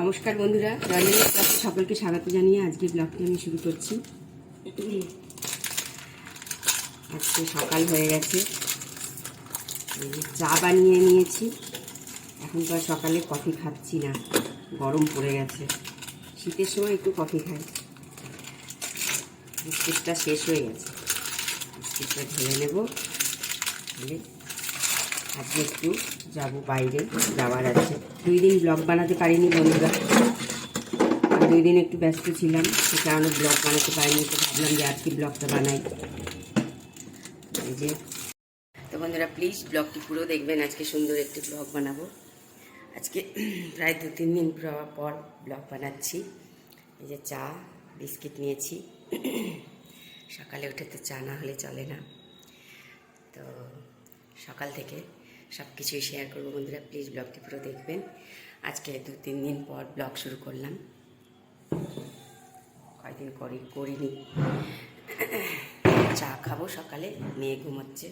নমস্কার বন্ধুরা, রয়্যাল ক্লাসে সকলকে স্বাগত জানিয়ে আজকে ব্লগটি আমি শুরু করছি। আজকে সকাল হয়ে গেছে। চা বানিয়ে নিয়েছি। এখন তো সকালে কফি খাচ্ছি না, গরম পড়ে গেছে। শীতের সময় একটু কফি খাই। বিস্কিটটা শেষ হয়ে গেছে। বিস্কিটটা ঢেলে নেব। আজকে একটু যাব বাইরে, যাওয়ার আছে। দুই দিন ব্লগ বানাতে পারিনি বন্ধুরা। দুই দিন একটু ব্যস্ত ছিলাম, সে কারণে ব্লগ বানাতে পারিনি, তো ভাবলাম যে আজকে ব্লগটা বানাই। এই যে। তো বন্ধুরা প্লিজ ব্লগটি পুরো দেখবেন, আজকে সুন্দর একটি ব্লগ বানাবো। আজকে প্রায় দু তিন দিন পর- পর ব্লগ বানাচ্ছি। এই যে চা, বিস্কিট নিয়েছি। সকালে উঠে তো চা না হলে চলে না। তো সকাল থেকে সব কিছুই শেয়ার করব। বন্ধুরা প্লিজ ব্লগটি পুরো দেখবেন। আজকে দু তিন দিন পর ব্লগ শুরু করলাম। কয়দিন করি করিনি। চা খাব সকালে, মেয়ে ঘুমোচ্ছে।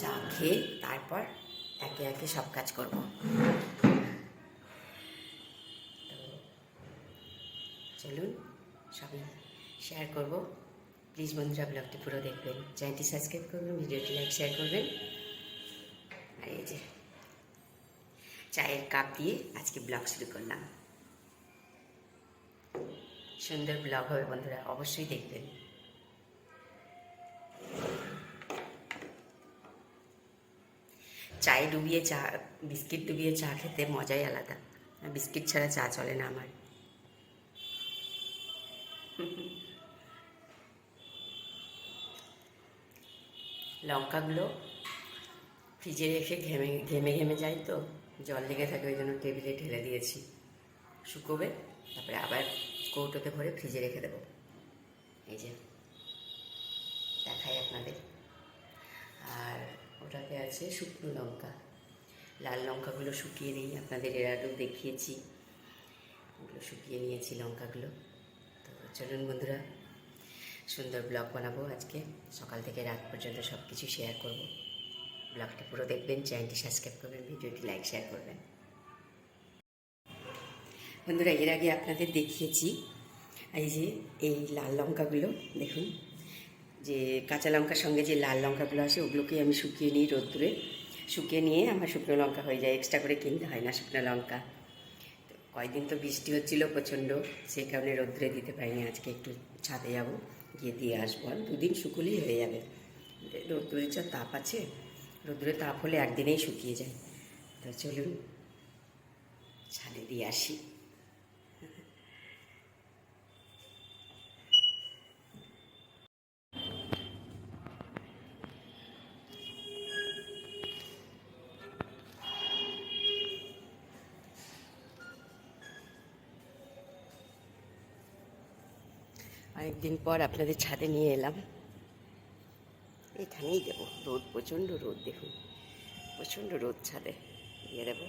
চা খেয়ে তারপর একে একে সব কাজ করব। তো চলুন, সবই শেয়ার করব। প্লিজ বন্ধুরা ব্লগটি পুরো দেখবেন। চ্যানেলটি সাবস্ক্রাইব করবেন, ভিডিওটি লাইক শেয়ার করবেন। এই যে, চায়ের কাপ দিয়ে আজকে ব্লগ শুরু করলাম। সুন্দর ব্লগ হবে বন্ধুরা, অবশ্যই দেখবেন। চায়ে ডুবিয়ে চা, বিস্কিট ডুবিয়ে চা খেতে মজাই আলাদা। বিস্কিট ছাড়া চা চলে না আমার। লঙ্কাগুলো ফ্রিজে রেখে ঘেমে ঘেমে ঘেমে যায় তো। জল লেগে থাকে, ওই জন্য টেবিলে ঢেলে দিয়েছি। শুকোবে, তারপরে আবার কৌটোতে ভরে ফ্রিজে রেখে দেবো। এই যে, দেখাই আপনাদের। আর ওটাতে আছে শুকনো লঙ্কা। লাল লঙ্কাগুলো শুকিয়ে নিই, আপনাদের এর আগেও দেখিয়েছি। ওগুলো শুকিয়ে নিয়েছি লঙ্কাগুলো। তো চলুন বন্ধুরা, সুন্দর ব্লগ বানাবো আজকে। সকাল থেকে রাত পর্যন্ত সব কিছু শেয়ার করব। ব্লগটি পুরো দেখবেন, চ্যানেলটি সাবস্ক্রাইব করবেন, ভিডিওটি লাইক শেয়ার করবেন। বন্ধুরা, এর আগে আপনাদের দেখিয়েছি, এই যে, এই লাল লঙ্কাগুলো, দেখুন, যে কাঁচা লঙ্কার সঙ্গে যে লাল লঙ্কাগুলো আসে ওগুলোকে আমি শুকিয়ে নিই রোদ্দুরে। শুকিয়ে নিয়ে আমার শুকনো লঙ্কা হয়ে যায় এক্সট্রা করে কিনতে হয় না শুকনো লঙ্কা। কয়েকদিন তো বৃষ্টি হচ্ছিল প্রচণ্ড, সেই কারণে রোদ্দুরে দিতে পারিনি, আজকে একটু ছাদে যাব, গিয়ে দিয়ে আসব। আর দুদিন শুকলেই হয়ে যাবে। রোদ্দুরের যা তাপ আছে রোদ্দুরে তাপ হলে একদিনেই শুকিয়ে যায়। তো চলুন, ছাদে দিয়ে আসি। অনেকদিন পর আপনাদের ছাদে নিয়ে এলাম। এখানেই দেবো রোদ, প্রচণ্ড রোদ, দেখুন। প্রচণ্ড রোদ ছাদে। দিয়ে দেবো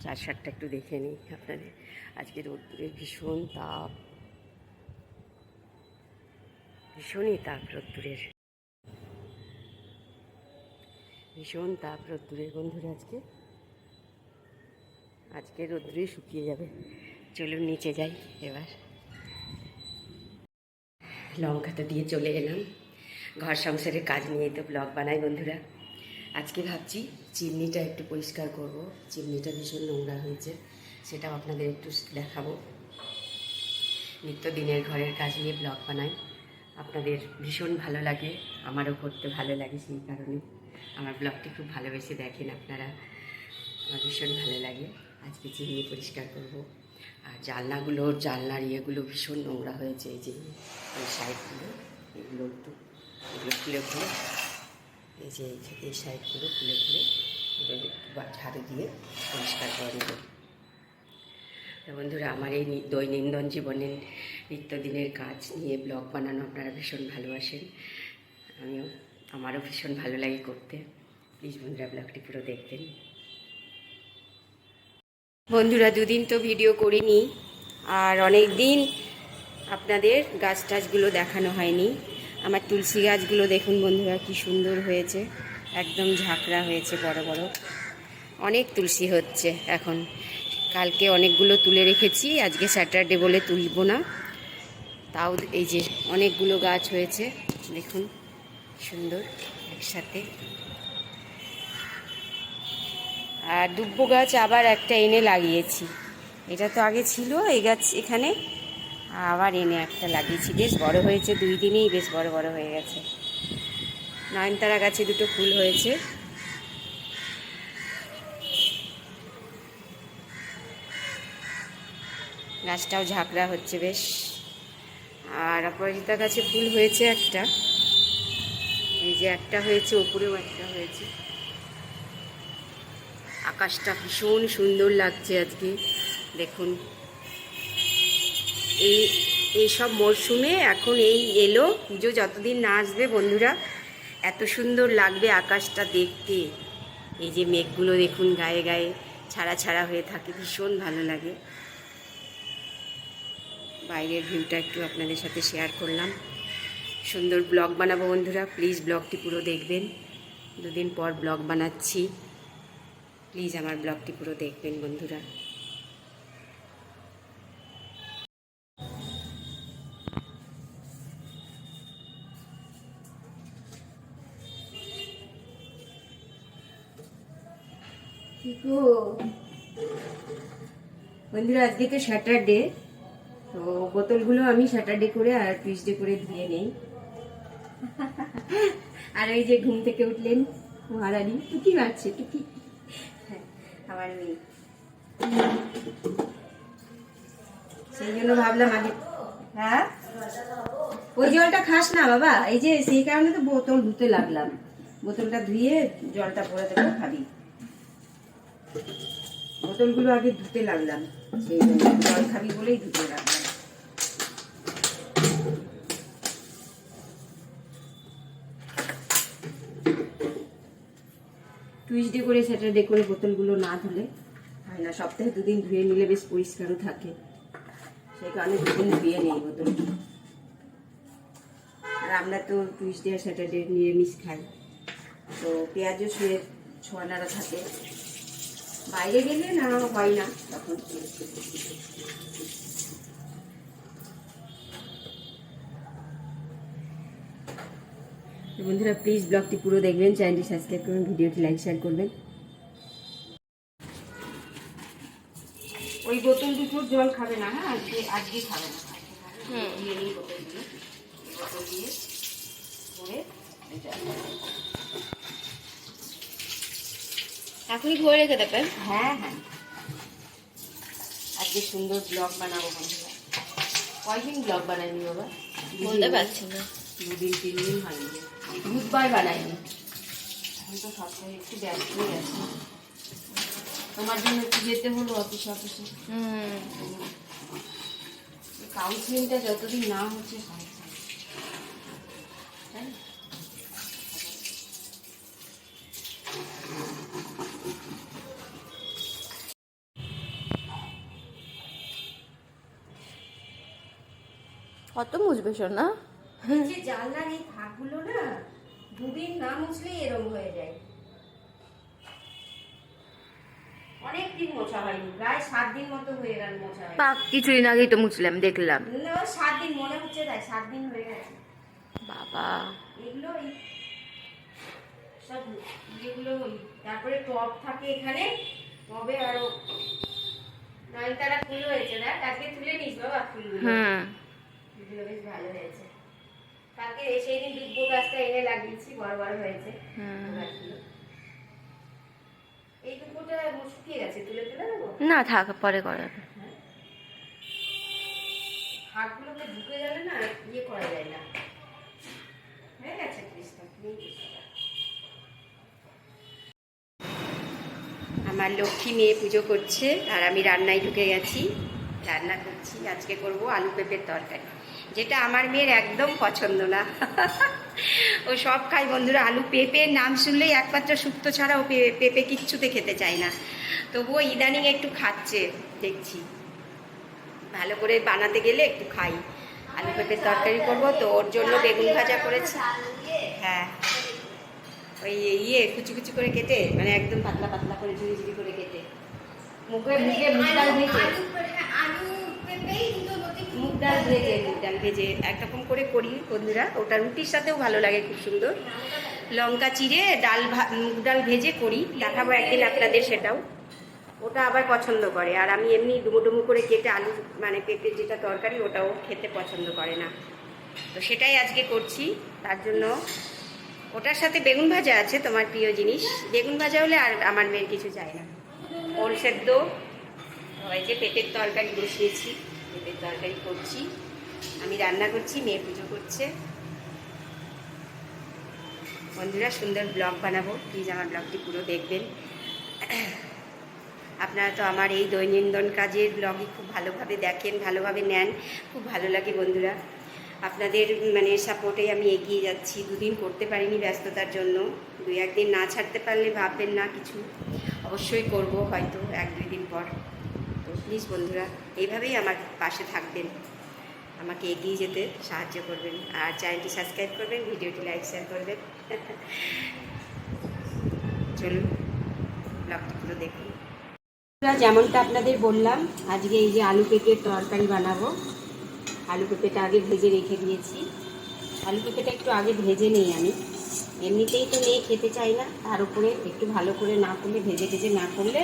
চার সাতটা একটু দেখে নিই আপনাদের। আজকে রোদ্দুরের ভীষণ তাপ। ভীষণই তাপ রোদ্দুরের। ভীষণ তাপ রোদ্দুরের বন্ধুরা আজকে। আজকে রোদ্দুরে শুকিয়ে যাবে। চলুন নিচে যাই এবার। লঙ্কাটা দিয়ে চলে এলাম। ঘর সংসারের কাজ নিয়েই তো ব্লগ বানাই বন্ধুরা। আজকে ভাবছি চিমনিটা একটু পরিষ্কার করব। চিমনিটা ভীষণ নোংরা হয়েছে, সেটাও আপনাদের একটু দেখাবো। নিত্যদিনের ঘরের কাজ নিয়ে ব্লগ বানাই। আপনাদের ভীষণ ভালো লাগে, আমারও করতে ভালো লাগে সেই কারণে। আমার ব্লগটি খুব ভালোবেসে দেখেন আপনারা, আমার ভীষণ ভালো লাগে। আজকে চিমনি পরিষ্কার করব। আর জানলাগুলো জানলার ইয়েগুলো ভীষণ নোংরা হয়েছে, এই যে সাইডগুলো এগুলো একটু এগুলো খুলে খুলে, এই যে এই সাইডগুলো খুলে খুলে এগুলো ঝাড়ু দিয়ে পরিষ্কার করে নেব। বন্ধুরা, আমার এই দৈনন্দিন জীবনের নিত্যদিনের কাজ নিয়ে ব্লগ বানানো আপনারা ভীষণ ভালোবাসেন। আমিও, আমারও ভীষণ ভালো লাগে করতে। প্লিজ বন্ধুরা, ব্লগটি পুরো দেখবেন। বন্ধুরা, দুদিন তো ভিডিও করিনি, আর অনেক দিন আপনাদের গাছ টাছগুলো দেখানো হয়নি। আমার তুলসী গাছগুলো দেখুন বন্ধুরা, কি সুন্দর হয়েছে। একদম ঝাঁকড়া হয়েছে বড় বড়। অনেক তুলসী হচ্ছে এখন। কালকে অনেকগুলো তুলে রেখেছি, আজকে স্যাটারডে বলে তুলব না। তাও এই যে অনেকগুলো গাছ হয়েছে, দেখুন সুন্দর একসাথে। আর দুব্বো গাছ আবার একটা এনে লাগিয়েছি। এটা তো আগে ছিল, এই গাছ এখানে। আবার এনে একটা লাগিয়েছি। বেশ বড় হয়েছে, দুই দিনেই বেশ বড় বড় হয়ে গেছে। নয়নতারা গাছে দুটো ফুল হয়েছে। গাছটাও ঝাঁকড়া হচ্ছে বেশ। আর অপরাজিতা গাছে ফুল হয়েছে একটা। এই যে একটা হয়েছে ওপরেও একটা হয়েছে। আকাশটা ভীষণ সুন্দর লাগছে আজকে। দেখুন। এই এইসব মরশুমে এখন এই এলো। পুজো যতদিন না আসবে বন্ধুরা, এত সুন্দর লাগবে আকাশটা দেখতে। এই যে মেঘগুলো দেখুন গায়ে গায়ে, ছাড়া ছাড়া হয়ে থাকে, ভীষণ ভালো লাগে। বাইরের ভিউটা একটু আপনাদের সাথে শেয়ার করলাম। সুন্দর ব্লগ বানাবো বন্ধুরা প্লিজ ব্লগটি পুরো দেখবেন। দুদিন পর ব্লগ বানাচ্ছি। প্লিজ আমার ব্লগটি পুরো দেখবেন বন্ধুরা। বন্ধুরা আজকে তো স্যাটারডে তো বোতলগুলো আমি স্যাটারডে করে আর টিউসডে করে ধুয়ে নেই। আর ওই যে ঘুম থেকে উঠলেন মহারানী টুকি মারছে টুকি হ্যাঁ, আমার মেয়ে। সেই জন্য ভাবলাম আগে হ্যাঁ? ওই জলটা খাস না বাবা এই যে সেই কারণে তো বোতল ধুতে লাগলাম। বোতলটা ধুয়ে জলটা পরে দেবো খাবি। বোতলগুলো আগে ধুতে লাগলাম। জল খাবি বলেই ধুতে লাগলাম। টুইসডে করে স্যাটারডে করে বোতলগুলো না ধুলে, হয় না, সপ্তাহে দুদিন ধুয়ে নিলে বেশ পরিষ্কারও থাকে। সেই কারণে দুদিন ধুয়ে নেই বোতল। আর আমরা তো টুইসডে আর স্যাটারডে নিরামিষ খাই। তো পেঁয়াজও শুয়ে ছোয়ানারা থাকে। বাইরে গেলে না হয় না তখন বন্ধুরা প্লিজ ব্লগটি পুরো দেখবেন চ্যানেলটি সাবস্ক্রাইব করবেন ভিডিওটি লাইক শেয়ার করবেন। ওই বোতল দুটোর জল খাবে না হ্যাঁ? আজকে আজকে খাবে না। দিয়ে নিই বোতল দিয়ে বোতল দিয়ে করে। এখনই ধরে রেখে দেবেন হ্যাঁ হ্যাঁ। আজকে সুন্দর ব্লগ বানাবো বন্ধুরা। কয়দিন ব্লগ বানাইনি বাবা? বলতে পারছি না। দুদিন তিন দিন হয়নি। বুধবার বানাইনি। এখন তো সপ্তাহে একটু ব্যস্ত হয়ে আছি। তোমার জন্য একটু যেতে হলো অফিস অফিসে হুম। কাউন্সিলিংটা যতদিন না হচ্ছে সমস্যা কত মুছবে শোনা এই যে জানলার এই ফাঁকগুলো না দুদিন না মুছলেই এরম হয়ে যায়। অনেক দিন মোছা হয়নি প্রায় সাত দিন মতো হয়ে গেল মোছা হয়নি। পাক কিছুদিন আগেই তো মুছলাম দেখলাম। সাত দিন মনে হচ্ছে তাই সাত দিন হয়ে গেছে। বাবা। এগুলো সব যেগুলো তারপরে টব থাকে এখানে টবে আরও নয়নতারা ফুল হয়েছে না আজকে তুলে নিস বাবা ফুলগুলো। হুম। ফুলগুলো বেশ ভালো হয়েছে। কালকে সেই দিন দুব্বো গাছটা এনে লাগিয়েছি বড় বড় হয়েছে। এই দুব্বোটা শুকিয়ে গেছে তুলে তুলে দেবো না থাক পরে করা যাবে। হাড়গুলোকে ঢুকে গেলে না ইয়ে করা যায় না। হয়ে গেছে আমার লক্ষ্মী মেয়ে পুজো করছে আর আমি রান্নায় ঢুকে গেছি। রান্না করছি আজকে করব আলু পেঁপের তরকারি। যেটা আমার মেয়ের একদম পছন্দ না। ও সব খায় বন্ধুরা, আলু পেঁপের নাম শুনলেই একমাত্র শুক্তো ছাড়া ও পেঁপে কিচ্ছুতে খেতে চায় না। তবুও ইদানিং একটু খাচ্ছে, দেখছি। ভালো করে বানাতে গেলে একটু খাই। আলু পেঁপের তরকারি করব তো, ওর জন্য বেগুন ভাজা করেছি। হ্যাঁ। ওই ইয়ে কুচি কুচি করে কেটে মানে একদম পাতলা পাতলা করে, ঝুড়ি ঝুড়ি করে কেটে। মুখে মুখে মুগ ডাল ভেজে ডাল ভেজে একরকম করে করি বন্ধুরা। ওটা রুটির সাথেও ভালো লাগে, খুব সুন্দর। লঙ্কা চিড়ে, ডাল মুগ ডাল ভেজে করি, দেখাবো একদিন আপনাদের সেটাও। ওটা আবার পছন্দ করে, আর আমি এমনি ডুমো ডুমো করে কেটে আলু মানে পেঁপে যেটা তরকারি, ওটাও খেতে পছন্দ করে না। তো সেটাই আজকে করছি, তার জন্য ওটার সাথে বেগুন ভাজা আছে, তোমার প্রিয় জিনিস। বেগুন ভাজা হলে আর আমার মেয়ের কিছু চাই না। ওল সেদ্ধ, ওই যে পেঁপের তরকারি বসিয়েছি। পেঁপের তরকারি করছি। আমি রান্না করছি মেয়ে পুজো করছে। বন্ধুরা, সুন্দর ব্লগ বানাবো। প্লিজ আমার ব্লগটি পুরো দেখবেন। আপনারা তো আমার এই দৈনন্দিন কাজের ব্লগই খুব ভালোভাবে দেখেন, ভালোভাবে নেন। খুব ভালো লাগে বন্ধুরা। আপনাদের মানে সাপোর্টে আমি এগিয়ে যাচ্ছি। দুদিন করতে পারিনি ব্যস্ততার জন্য। দুই একদিন না ছাড়তে পারলে ভাববেন না কিছু। অবশ্যই করব হয়তো এক দুই দিন পর। প্লিজ বন্ধুরা, এইভাবেই আমার পাশে থাকবেন। আমাকে এগিয়ে যেতে সাহায্য করবেন। আর চ্যানেলটি সাবস্ক্রাইব করবেন, ভিডিওটি লাইক শেয়ার করবেন। চলুন, ব্লগটি পুরো দেখুন। যেমনটা আপনাদের বললাম, আজকে এই যে আলু পেঁপের তরকারি বানাবো। আলু পেঁপেটা আগে ভেজে রেখে দিয়েছি। আলু পেঁপেটা একটু আগে ভেজে নিই আমি। এমনিতেই তো মেয়ে খেতে চাই না, তার উপরে একটু ভালো করে না করলে, ভেজে ভেজে না করলে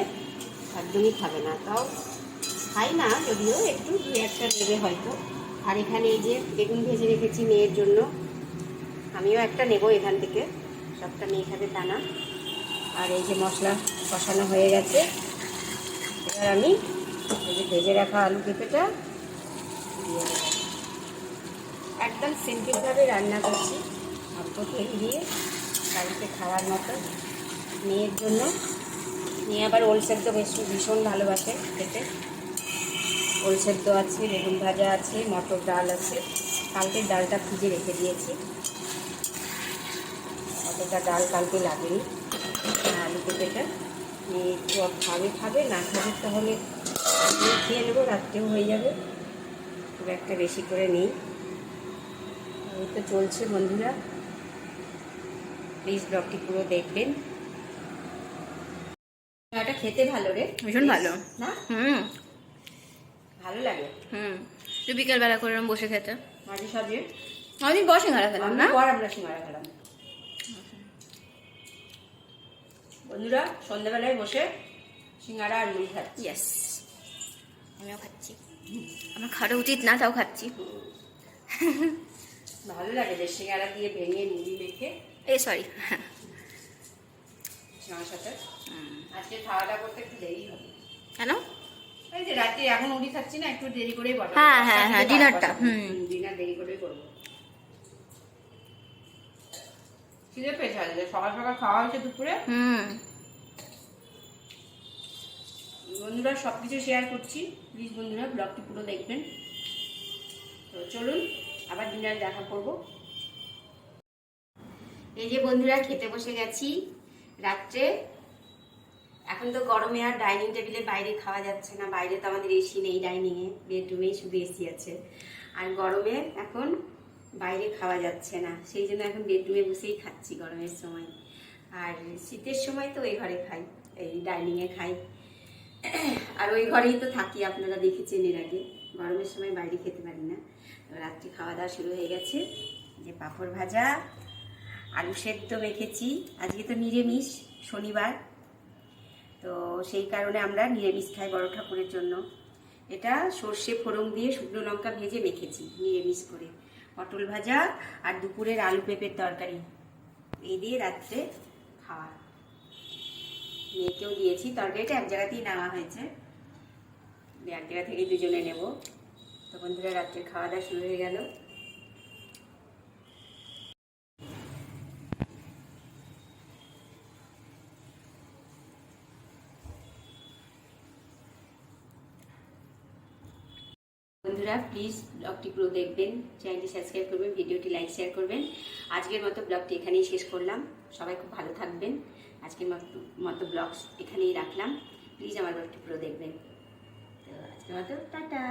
একদমই খাবে না। তাও খাই না যদিও, একটু দু একটা নেবে হয়তো। আর এখানে এই যে বেগুন ভেজে রেখেছি মেয়ের জন্য, আমিও একটা নেব এখান থেকে। সবটা মেয়ে খাবে তা না। আর এই যে মশলা কষানো হয়ে গেছে, এবার আমি এই যে ভেজে রাখা আলু পেঁপেটা দিয়ে একদম সিম্পলভাবে রান্না করছি, অল্প তেল দিয়ে বাড়িতে খাওয়ার মতো। মেয়ের জন্য, মেয়ে আবার ওল সেদ্ধ বেশ ভীষণ ভালোবাসে খেতে। ওল সেদ্ধ আছে বেগুন ভাজা আছে মটর ডাল আছে। কালকের ডালটা ভিজে রেখে দিয়েছি। অতটা ডাল কালকে লাগেনি। আলু পেঁপেটা একটু খাবে খাবে না খাবে তাহলে খেয়ে নেব রাত্রেও হয়ে যাবে। খুব একটা বেশি করে নেই। এই তো চলছে বন্ধুরা। প্লিজ ব্লগটি পুরো দেখবেন। এটা খেতে ভালো রে। ভীষণ ভালো। না? হুম। ভালো লাগে। হুম। তুই বিকেলবেলা করে এরম বসে খেতে। মাঝে সাঝে। আমি বসে খারাপ খেলাম না? পর আমরা সিঙ্গারা খেলাম। বন্ধুরা সন্ধ্যাবেলায় বসে সিঙ্গারা আর মুড়ি খাচ্ছি। ইয়েস আমিও খাচ্ছি। আমার খাওয়া উচিত না তাও খাচ্ছি। ভালো লাগে যে সিঙ্গারা দিয়ে ভেঙে মুড়ি মেখে এই সরি আমার সাথে। আজকে খাওয়া দাওয়া করতে একটু দেরি হবে। কেন? এই যে রাতে এখন মুড়ি খাচ্ছি না একটু দেরি করেই বসাবো। হ্যাঁ, হ্যাঁ, হ্যাঁ, ডিনারটা, হুম। ডিনার দেরি করেই করব। খিদে পেয়েছে আজকে সকাল সকাল খাওয়া হয়েছে দুপুরে। হুম। বন্ধুরা সব কিছু শেয়ার করছি। প্লিজ বন্ধুরা ব্লগটি পুরো দেখবেন। তো চলুন আবার ডিনার দেখা করব। এই যে বন্ধুরা খেতে বসে গেছি। রাত্রে এখন তো গরমে আর ডাইনিং টেবিলে বাইরে খাওয়া যাচ্ছে না, বাইরে তো আমাদের এসি নেই ডাইনিংয়ে বেডরুমেই শুধু এসি আছে। আর গরমে এখন বাইরে খাওয়া যাচ্ছে না, সেই জন্য এখন বেডরুমে বসেই খাচ্ছি গরমের সময়। আর শীতের সময় তো ওই ঘরে খাই, এই ডাইনিংয়ে খাই। আর ওই ঘরেই তো থাকি, আপনারা দেখেছেন এর আগে। গরমের সময় বাইরে খেতে পারি না। রাত্রি খাওয়া দাওয়া শুরু হয়ে গেছে। যে পাঁপড় ভাজা, আলু সেদ্ধ মেখেছি। আজকে তো নিরামিষ, শনিবার। তো সেই কারণে আমরা নিরামিষ খাই বড় ঠাকুরের জন্য। এটা সর্ষে ফোড়ন দিয়ে শুকনো লঙ্কা ভেজে মেখেছি, নিরামিষ করে। পটল ভাজা আর দুপুরের আলু পেঁপের তরকারি। এই দিয়ে রাত্রে খাওয়া। মেয়েকেও দিয়েছি, তরকারিটা এক জায়গাতেই নেওয়া হয়েছে। এক জায়গা থেকে দুজনে নেব। তো বন্ধুরা রাত্রে খাওয়া দাওয়া শুরু হয়ে গেল। বন্ধুরা প্লিজ ব্লগটি পুরো দেখবেন চ্যানেলটি সাবস্ক্রাইব করবেন, ভিডিওটি লাইক শেয়ার করবেন। আজকের মতো ব্লগটি এখানেই শেষ করলাম। সবাই খুব ভালো থাকবেন। আজকের মতো মতো ব্লগ এখানেই রাখলাম। প্লিজ আমার ব্লগটি পুরো দেখবেন। তো আজকের মতো, টাটা!